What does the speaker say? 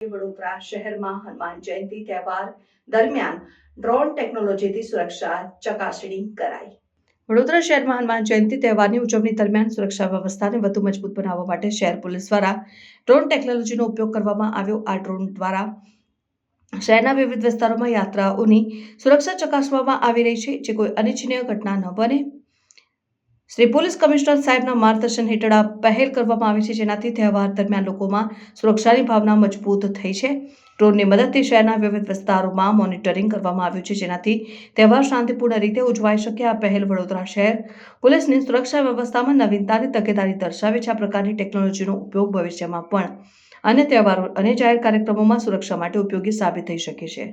વડોદરા શહેરમાં હનુમાન જયંતિ તહેવાર દરમિયાન ડ્રોન ટેકનોલોજીથી સુરક્ષા ચકાસણી કરાઈ. વડોદરા શહેરમાં હનુમાન જયંતિ તહેવારની ઉજવણી દરમિયાન સુરક્ષા વ્યવસ્થાને વધુ મજબૂત બનાવવા માટે શહેર પોલીસ દ્વારા ડ્રોન ટેકનોલોજીનો ઉપયોગ કરવામાં આવ્યો. આ ડ્રોન દ્વારા શહેરના વિવિધ વિસ્તારોમાં યાત્રાઓની સુરક્ષા ચકાસવામાં આવી રહી છે, જે કોઈ અનિચ્છનીય ઘટના ન બને. શ્રી પોલીસ કમિશનર સાહેબના માર્ગદર્શન હેઠળ આ પહેલ કરવામાં આવી છે, જેનાથી તહેવાર દરમિયાન લોકોમાં સુરક્ષાની ભાવના મજબૂત થઈ છે. ડ્રોનની મદદથી શહેરના વિવિધ વિસ્તારોમાં મોનિટરિંગ કરવામાં આવ્યું છે, જેનાથી તહેવાર શાંતિપૂર્ણ રીતે ઉજવાઈ શકે આ પહેલ વડોદરા શહેર પોલીસની સુરક્ષા વ્યવસ્થામાં નવીનતાની તકેદારી દર્શાવે છે. આ પ્રકારની ટેકનોલોજીનો ઉપયોગ ભવિષ્યમાં પણ અન્ય તહેવારો અને જાહેર કાર્યક્રમોમાં સુરક્ષા માટે ઉપયોગી સાબિત થઈ શકે છે.